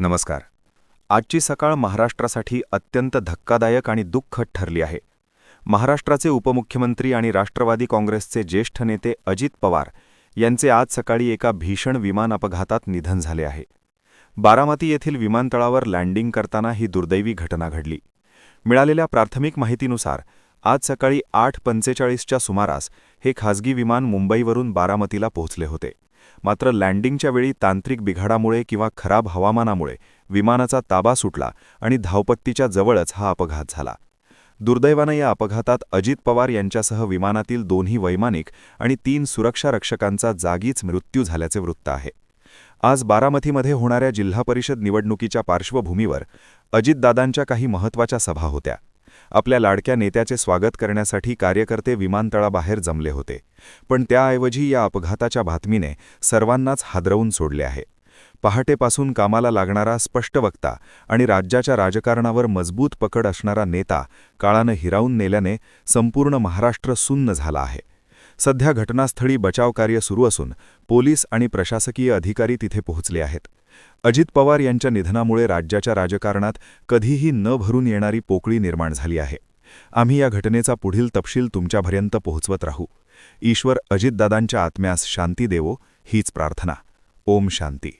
नमस्कार. आजची सकाळ महाराष्ट्रासाठी अत्यंत धक्कादायक आणि दुःखद ठरली आहे. महाराष्ट्राचे उपमुख्यमंत्री आणि राष्ट्रवादी काँग्रेसचे ज्येष्ठ नेते अजित पवार यांचे आज सकाळी एका भीषण विमान अपघातात निधन झाले आहे. बारामती येथील विमानतळावर लँडिंग करताना ही दुर्दैवी घटना घडली. मिळालेल्या प्राथमिक माहितीनुसार आज सकाळी आठ पंचेचाळीसच्या सुमारास हे खासगी विमान मुंबईवरून बारामतीला पोहोचले होते. मात्र लँडिंगच्या वेळी तांत्रिक बिघाडामुळे किंवा खराब हवामानामुळे विमानाचा ताबा सुटला आणि धावपत्तीच्या जवळच हा अपघात झाला. दुर्दैवानं या अपघातात अजित पवार यांच्यासह विमानातील दोन्ही वैमानिक आणि तीन सुरक्षा रक्षकांचा जागीच मृत्यू झाल्याचे वृत्त आहे. आज बारामतीमध्ये होणाऱ्या जिल्हा परिषद निवडणुकीच्या पार्श्वभूमीवर अजितदादांच्या काही महत्त्वाच्या सभा होत्या. आपल्या लाडक्या नेत्याचे स्वागत करण्यासाठी कार्यकर्ते विमानतळाबाहेर जमले होते. पण त्याऐवजी या अपघाताच्या बातमीने सर्वांनाच हादरवून सोडले आहे. पहाटेपासून कामाला लागणारा स्पष्ट वक्ता आणि राज्याच्या राजकारणावर मजबूत पकड असणारा नेता काळानं हिरावून नेल्याने संपूर्ण महाराष्ट्र सुन्न झाला आहे. सध्या घटनास्थळी बचावकार्य सुरू असून पोलीस आणि प्रशासकीय अधिकारी तिथे पोहोचले आहेत. अजित पवार यांच्या निधनामुळे राज्याच्या राजकारणात कधीही न भरून येणारी पोकळी निर्माण झाली आहे. आम्ही या घटनेचा पुढील तपशील तुमच्यापर्यंत पोहोचवत राहू. ईश्वर अजितदादांच्या आत्म्यास शांती देवो हीच प्रार्थना. ओम शांती.